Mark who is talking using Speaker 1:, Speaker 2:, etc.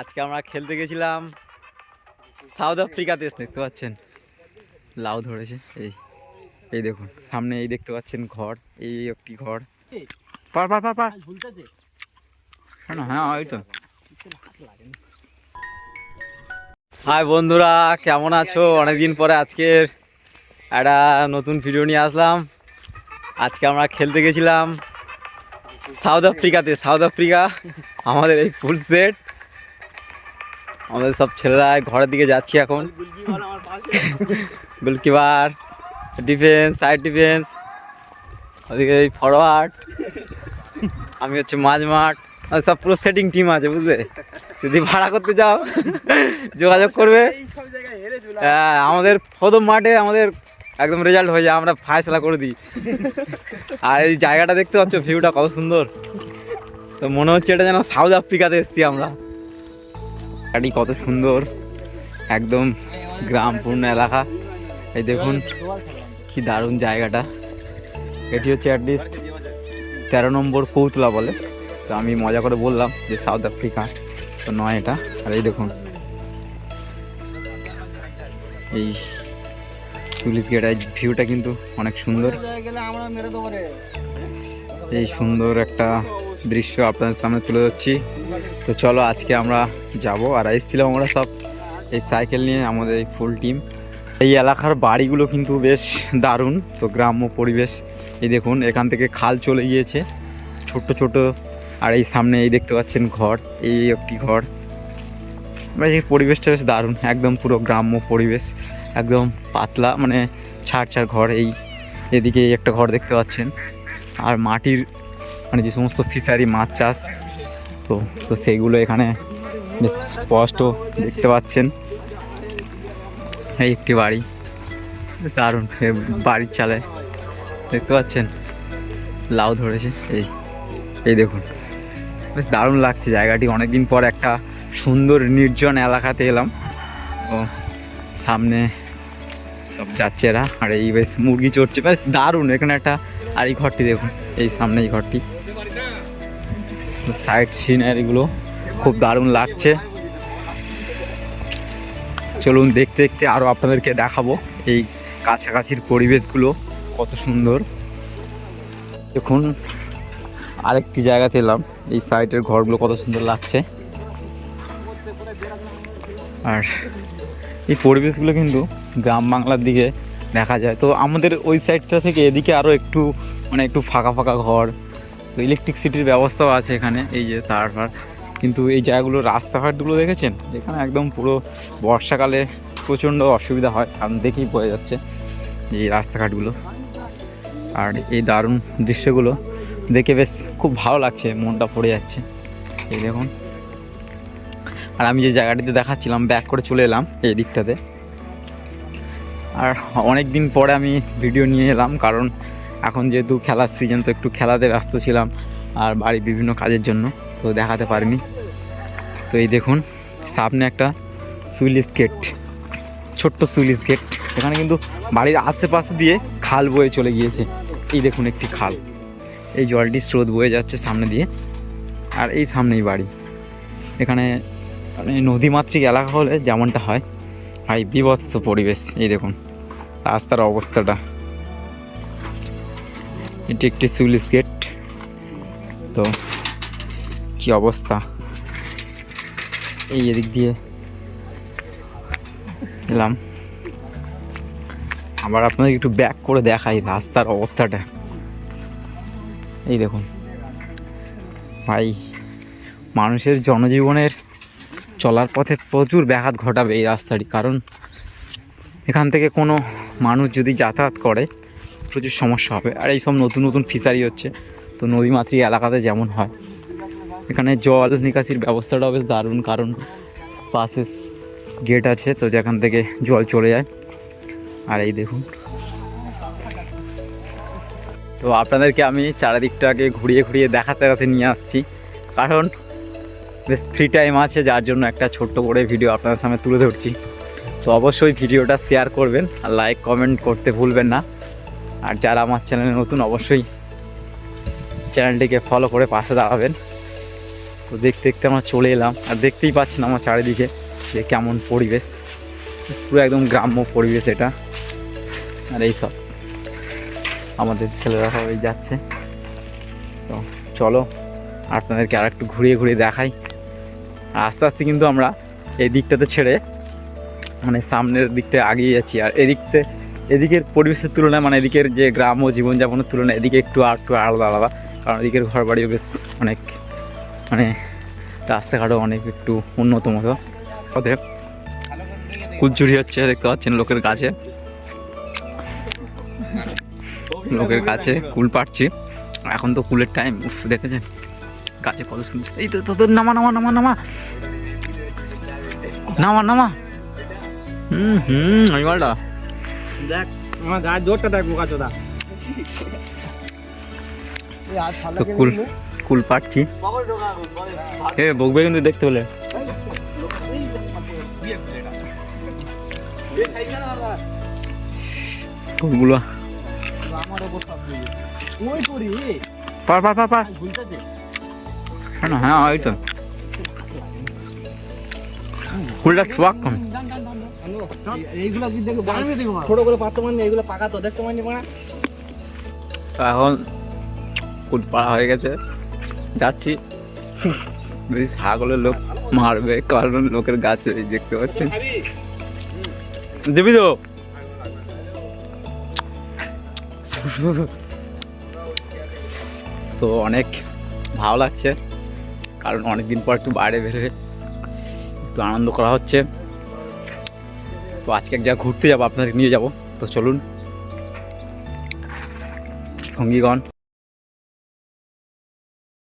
Speaker 1: আজকে আমরা খেলতে গেছিলাম সাউথ আফ্রিকা দেশ দেখতে পাচ্ছেন। লাউ ধরেছে, এই এই দেখুন, সামনে এই দেখতে পাচ্ছেন ঘর, এই একটি ঘর। পার পার পার পার। হ্যাঁ ওই তো। হাই বন্ধুরা, কেমন আছো? অনেকদিন পরে আজকের একটা নতুন ভিডিও নিয়ে আসলাম। আজকে আমরা খেলতে গেছিলাম সাউথ আফ্রিকাতে, সাউথ আফ্রিকা, আমাদের এই ফুল সেট। আমাদের সব ছেলেরা ঘরের দিকে যাচ্ছি এখন। গোলকিপার ডিফেন্স সাইড ডিফেন্স ওদিকে ফরওয়ার্ড আমি হচ্ছে মাঝ মাঠ সব পুরো সেটিং টিম আছে, বুঝলে? যদি ভাড়া করতে যাও, যোগাযোগ করবে। হ্যাঁ আমাদের প্রথম মাঠে আমাদের একদম রেজাল্ট হয়ে যায়, আমরা ফায়সলা করে দিই। আর এই জায়গাটা দেখতে পাচ্ছ ভিউটা কত সুন্দর। তো মনে হচ্ছে এটা যেন সাউথ আফ্রিকাতে এসেছি আমরা। গাড়ি কত সুন্দর। একদম গ্রামপূর্ণ এলাকা। এই দেখুন, কি দারুণ জায়গাটা। এটি হচ্ছে অ্যাটলিস্ট তেরো নম্বর কৌতলা বলে। তো আমি মজা করে বললাম যে সাউথ আফ্রিকা তো নয় এটা। আর এই দেখুন, এই সুলিশ গেটের ভিউটা কিন্তু অনেক সুন্দর। এই সুন্দর একটা দৃশ্য আপনাদের সামনে তুলে ধরছি। তো চলো আজকে আমরা যাব। আর এসেছিলাম আমরা সব এই সাইকেল নিয়ে, আমাদের এই ফুল টিম এই এলাকার বাড়িগুলো কিন্তু বেশ দারুণ। তো গ্রাম্য পরিবেশ, এই দেখুন, এখান থেকে খাল চলে গিয়েছে। ছোট্ট ছোট আর এই সামনে এই দেখতে পাচ্ছেন ঘর, এই একটি ঘর। বেশ এই পরিবেশটা বেশ দারুণ, একদম পুরো গ্রাম্য পরিবেশ, একদম পাতলা মানে ছাড় ছাড় ঘর এই, এদিকে একটা ঘর দেখতে পাচ্ছেন। আর মাটির মানে যে সমস্ত ফিশারি, মাছ চাষ তো তো সেইগুলো এখানে বেশ স্পষ্ট দেখতে পাচ্ছেন। এই একটি বাড়ি। দারুণ বাড়ির চালে। দেখতে পাচ্ছেন? লাউ ধরেছে, এই এই দেখুন। বেশ দারুণ লাগছে জায়গাটি। অনেকদিন পর একটা সুন্দর নির্জন এলাকাতে এলাম। ও, সামনে সব যাচ্ছে এরা আর এই বেশ মুরগি চড়ছে। বেশ দারুণ, এখানে একটা আর এই ঘরটি দেখুন। এই সামনে এই ঘরটি। সাইড সিনারিগুলো খুব দারুণ লাগছে। চলুন দেখতে দেখতে আরও আপনাদেরকে দেখাবো এই কাছাকাছির পরিবেশগুলো কত সুন্দর। দেখুন, আরেকটি জায়গাতে এলাম, এই সাইডের ঘরগুলো কত সুন্দর লাগছে। আর এই পরিবেশগুলো কিন্তু গ্রাম বাংলার দিকে দেখা যায়। তো আমাদের ওই সাইডটা থেকে এদিকে আরও একটু মানে একটু ফাঁকা ফাঁকা ঘর তো ইলেকট্রিসিটির ব্যবস্থাও আছে এখানে, এই যে তারপর কিন্তু এই জায়গাগুলো, রাস্তাঘাটগুলো দেখেছেন? এখানে একদম পুরো বর্ষাকালে প্রচণ্ড অসুবিধা হয়, কারণ দেখেই বোঝা যাচ্ছে এই রাস্তাঘাটগুলো। আর এই দারুণ দৃশ্যগুলো দেখে বেশ খুব ভালো লাগছে, মনটা পড়ে যাচ্ছে। এই দেখুন। আর আমি যে জায়গাটিতে দেখাচ্ছিলাম ব্যাক করে চলে এলাম এই দিকটাতে। আর অনেক দিন পরে আমি ভিডিও নিয়ে এলাম, কারণ এখন যেহেতু খেলার সিজন তো একটু খেলাতে ব্যস্ত ছিলাম আর বাড়ির বিভিন্ন কাজের জন্য, তো দেখাতে পারিনি। তো এই দেখুন, সামনে একটা সুইলিস গেট ছোট্ট সুইলিস গেট এখানে কিন্তু বাড়ির আশেপাশে দিয়ে খাল বয়ে চলে গিয়েছে। এই দেখুন একটি খাল। এই জলটি স্রোত বয়ে যাচ্ছে সামনে দিয়ে, আর এই সামনেই বাড়ি। এখানে মানে নদীমাতৃক এলাকা হলে যেমনটা হয় ভাই বিভৎস পরিবেশ। এই দেখুন, রাস্তার অবস্থাটা। এটি একটি সুইলিস গেট তো, কি অবস্থা? এই এদিক দিয়ে এলাম। আবার আপনাদের একটু ব্যাক করে দেখাই রাস্তার অবস্থাটা। এই দেখুন। ভাই, মানুষের জনজীবনের চলার পথে প্রচুর ব্যাঘাত ঘটাবে এই রাস্তাটি। কারণ, এখান থেকে কোনো মানুষ যদি যাতায়াত করে প্রচুর সমস্যা হবে। আর এই সব নতুন নতুন ফিশারি হচ্ছে। তো নদীমাতৃক এলাকাতে যেমন হয়। এখানে জল নিকাশির ব্যবস্থাটাও বেশ দারুণ কারণ পাশে গেট আছে, তো যেখান থেকে জল চলে যায়। আর এই দেখুন। তো আপনাদেরকে আমি চারিদিকটাকে ঘুরিয়ে ঘুরিয়ে দেখাতে দেখাতে নিয়ে আসছি। কারণ বেশ ফ্রি টাইম আছে, যার জন্য একটা ছোট্ট করে ভিডিও আপনাদের সামনে তুলে ধরছি। তো অবশ্যই ভিডিওটা শেয়ার করবেন, আর লাইক কমেন্ট করতে ভুলবেন না। আর যারা আমার চ্যানেলে নতুন, অবশ্যই চ্যানেলটিকে ফলো করে পাশে দাঁড়াবেন। তো দেখতে দেখতে আমরা চলে এলাম। আর দেখতেই পাচ্ছেন আমার চারিদিকে যে কেমন পরিবেশ। পুরো একদম গ্রাম্য পরিবেশ এটা। আর এই সব আমাদের ছেলেরা সবাই যাচ্ছে। তো চলো, আপনাদেরকে আর একটু ঘুরিয়ে ঘুরিয়ে দেখাই। আর আস্তে আস্তে কিন্তু আমরা এই দিকটাতে ছেড়ে মানে সামনের দিকটা আগিয়ে যাচ্ছি। আর এদিকতে এদিকের পরিবেশের তুলনায় মানে এদিকের যে গ্রাম ও জীবনযাপনের তুলনায় এদিকে একটু আর একটু আলাদা আলাদা। কারণ এদিকের ঘর বাড়িও বেশ অনেক মানে রাস্তাঘাটও অনেক একটু উন্নত মতো। পথে কুলচুরি হচ্ছে, দেখতে পাচ্ছেন লোকের কাছে। লোকের কাছে কুল পাড়ছি। এখন তো কুলের টাইম দেখেছেন? গাছে কত সুন্দর এই তো তোদের নামা নামা নামা নামা। নামা নামা। হুম হুম ওই মালটা।
Speaker 2: দেখ আমার জোরটা দেখ বোকা চোদা।
Speaker 1: তো কুল কুল পাচ্ছি এ বকবে কিন্তু দেখতে হলে কুলগুলো। পার পার পার পার।
Speaker 2: ভুলতে
Speaker 1: হ্যাঁ হ্যাঁ ওই তো। কুলটা ছোয়াক কম
Speaker 2: এইগুলো দেখো ছোট করে পাত্র মানে এইগুলো পাকা তো দেখতে মানে মানা
Speaker 1: এখন কুল পাড়া হয়ে গেছে। যাচ্ছি। বেশি ছাগলের লোক মারবে কারণ লোকের গাছে দেখতে পাচ্ছেন। দিবি তো? তো অনেক ভালো লাগছে কারণ অনেক দিন পর একটু বাইরে বেরোয় একটু আনন্দ করা হচ্ছে। তো আজকে এক জায়গায় ঘুরতে যাব আপনাদের নিয়ে যাব। তো চলুন। সঙ্গীগণ।